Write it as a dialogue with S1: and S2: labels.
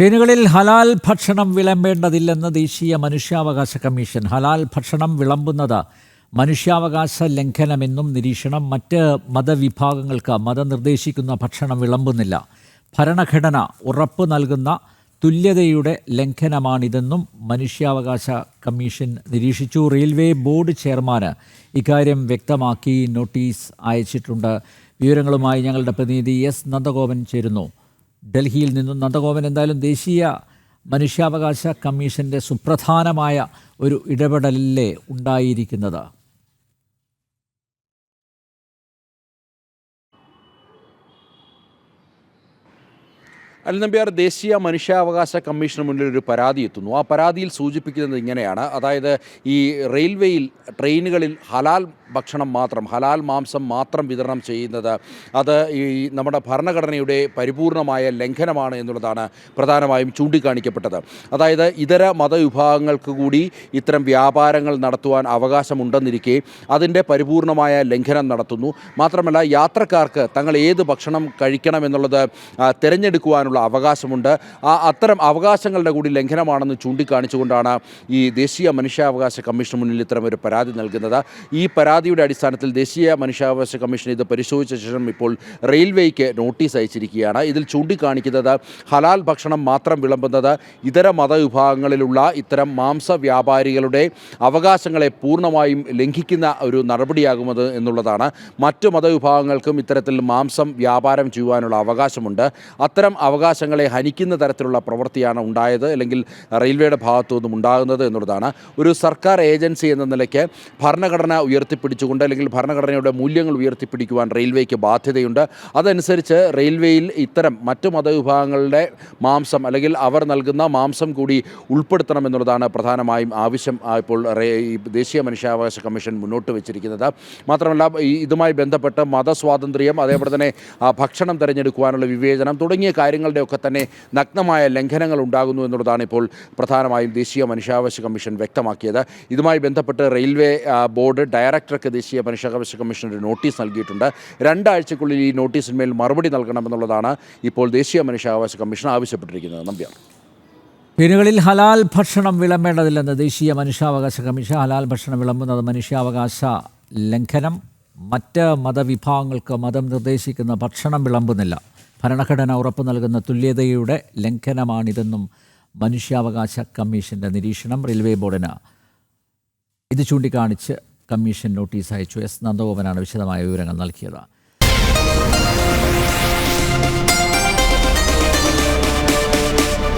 S1: ട്രെയിനുകളിൽ ഹലാൽ ഭക്ഷണം വിളമ്പേണ്ടതില്ലെന്ന് ദേശീയ മനുഷ്യാവകാശ കമ്മീഷൻ. ഹലാൽ ഭക്ഷണം വിളമ്പുന്നത് മനുഷ്യാവകാശ ലംഘനമെന്നും നിരീക്ഷണം. മറ്റ് മതവിഭാഗങ്ങൾക്ക് മതം നിർദ്ദേശിക്കുന്ന ഭക്ഷണം വിളമ്പുന്നില്ല. ഭരണഘടന ഉറപ്പ് നൽകുന്ന തുല്യതയുടെ ലംഘനമാണിതെന്നും മനുഷ്യാവകാശ കമ്മീഷൻ നിരീക്ഷിച്ചു. റെയിൽവേ ബോർഡ് ചെയർമാന് ഇക്കാര്യം വ്യക്തമാക്കി നോട്ടീസ് അയച്ചിട്ടുണ്ട്. വിവരങ്ങളുമായി ഞങ്ങളുടെ പ്രതിനിധി എസ്. നന്ദഗോപൻ ചേരുന്നു. ഡൽഹിയിൽ നിന്നും നന്ദഗോപൻ എന്തായാലും ദേശീയ മനുഷ്യാവകാശ കമ്മീഷന്റെ സുപ്രധാനമായ ഒരു ഇടപെടലല്ലേ ഉണ്ടായിരിക്കുന്നത്.
S2: അൽനമ്പ്യാർ ദേശീയ മനുഷ്യാവകാശ കമ്മീഷന് മുന്നിൽ ഒരു പരാതി എത്തുന്നു. ആ പരാതിയിൽ സൂചിപ്പിക്കുന്നത് ഇങ്ങനെയാണ്. അതായത് ഈ റെയിൽവേയിൽ ട്രെയിനുകളിൽ ഹലാൽ ഭക്ഷണം മാത്രം ഹലാൽ മാംസം മാത്രം വിതരണം ചെയ്യുന്നത് അത് ഈ നമ്മുടെ ഭരണഘടനയുടെ പരിപൂർണമായ ലംഘനമാണ് എന്നുള്ളതാണ് പ്രധാനമായും ചൂണ്ടിക്കാണിക്കപ്പെട്ടത്. അതായത് ഇതര മതവിഭാഗങ്ങൾക്ക് കൂടി ഇത്തരം വ്യാപാരങ്ങൾ നടത്തുവാൻ അവകാശമുണ്ടെന്നിരിക്കെ അതിന്റെ പരിപൂർണമായ ലംഘനം നടത്തുന്നു. മാത്രമല്ല യാത്രക്കാർക്ക് തങ്ങൾ ഏത് ഭക്ഷണം കഴിക്കണം എന്നുള്ളത് ആ, അവകാശമുണ്ട്. ആ അത്തരം അവകാശങ്ങളുടെ കൂടി ലംഘനമാണെന്ന് ചൂണ്ടിക്കാണിച്ചുകൊണ്ടാണ് ഈ ദേശീയ മനുഷ്യാവകാശ കമ്മീഷന് മുന്നിൽ ഇത്തരം ഒരു പരാതി നൽകുന്നത്. ഈ പരാതിയുടെ അടിസ്ഥാനത്തിൽ ദേശീയ മനുഷ്യാവകാശ കമ്മീഷൻ ഇത് പരിശോധിച്ച ശേഷം ഇപ്പോൾ റെയിൽവേക്ക് നോട്ടീസ് അയച്ചിരിക്കുകയാണ്. ഇതിൽ ചൂണ്ടിക്കാണിക്കുന്നത് ഹലാൽ ഭക്ഷണം മാത്രം വിളമ്പുന്നത് ഇതര മതവിഭാഗങ്ങളിലുള്ള ഇത്തരം മാംസ വ്യാപാരികളുടെ അവകാശങ്ങളെ പൂർണമായും ലംഘിക്കുന്ന ഒരു നടപടിയാകുമത് എന്നുള്ളതാണ്. മറ്റു മതവിഭാഗങ്ങൾക്കും ഇത്തരത്തിൽ മാംസം വ്യാപാരം ചെയ്യുവാനുള്ള അവകാശമുണ്ട്. അത്തരം അവകാശങ്ങളെ ഹനിക്കുന്ന തരത്തിലുള്ള പ്രവൃത്തിയാണ് ഉണ്ടായത് അല്ലെങ്കിൽ റെയിൽവേയുടെ ഭാഗത്തു നിന്നും ഉണ്ടാകുന്നത് എന്നുള്ളതാണ്. ഒരു സർക്കാർ ഏജൻസി എന്ന നിലയ്ക്ക് ഭരണഘടന ഉയർത്തിപ്പിടിച്ചുകൊണ്ട് അല്ലെങ്കിൽ ഭരണഘടനയുടെ മൂല്യങ്ങൾ ഉയർത്തിപ്പിടിക്കുവാൻ റെയിൽവേക്ക് ബാധ്യതയുണ്ട്. അതനുസരിച്ച് റെയിൽവേയിൽ ഇത്തരം മറ്റു മതവിഭാഗങ്ങളുടെ മാംസം അല്ലെങ്കിൽ അവർ നൽകുന്ന മാംസം കൂടി ഉൾപ്പെടുത്തണം എന്നുള്ളതാണ് പ്രധാനമായും ആവശ്യം ഇപ്പോൾ ദേശീയ മനുഷ്യാവകാശ കമ്മീഷൻ മുന്നോട്ട് വെച്ചിരിക്കുന്നത്. മാത്രമല്ല ഇതുമായി ബന്ധപ്പെട്ട് മതസ്വാതന്ത്ര്യം അതേപോലെ തന്നെ ഭക്ഷണം തിരഞ്ഞെടുക്കുവാനുള്ള വിവേചനം തുടങ്ങിയ കാര്യങ്ങളുടെയൊക്കെ തന്നെ നഗ്നമായ ലംഘനങ്ങൾ ഉണ്ടാകുന്നു എന്നുള്ളതാണ് ഇപ്പോൾ പ്രധാനമായും ദേശീയ മനുഷ്യാവകാശ കമ്മീഷൻ വ്യക്തമാക്കിയത്. ഇതുമായി ബന്ധപ്പെട്ട് റെയിൽവേ ബോർഡ് ഡയറക്ടർക്ക് ദേശീയ മനുഷ്യാവകാശ കമ്മീഷൻ ഒരു നോട്ടീസ് നൽകിയിട്ടുണ്ട്. രണ്ടാഴ്ചക്കുള്ളിൽ ഈ നോട്ടീസിന്മേൽ മറുപടി നൽകണമെന്നുള്ളതാണ് ഇപ്പോൾ ദേശീയ മനുഷ്യാവകാശ കമ്മീഷൻ ആവശ്യപ്പെട്ടിരിക്കുന്നത്. നമ്പ്യാർ.
S1: വീടുകളിൽ ഹലാൽ ഭക്ഷണം വിളമ്പേണ്ടതില്ലെന്ന് ദേശീയ മനുഷ്യാവകാശ കമ്മീഷൻ ഹലാൽ ഭക്ഷണം വിളമ്പുന്നത് മനുഷ്യാവകാശ ലംഘനം. മറ്റ് മതവിഭാഗങ്ങൾക്ക് മതം നിർദ്ദേശിക്കുന്ന ഭക്ഷണം വിളമ്പുന്നില്ല. ഭരണഘടന ഉറപ്പു നൽകുന്ന തുല്യതയുടെ ലംഘനമാണിതെന്നും മനുഷ്യാവകാശ കമ്മീഷന്റെ നിരീക്ഷണം റെയിൽവേ ബോർഡിന് ഇത് ചൂണ്ടിക്കാണിച്ച് കമ്മീഷൻ നോട്ടീസ് അയച്ചു. എസ്. നന്ദഗോപനാണ് വിശദമായ വിവരങ്ങൾ നൽകിയത്.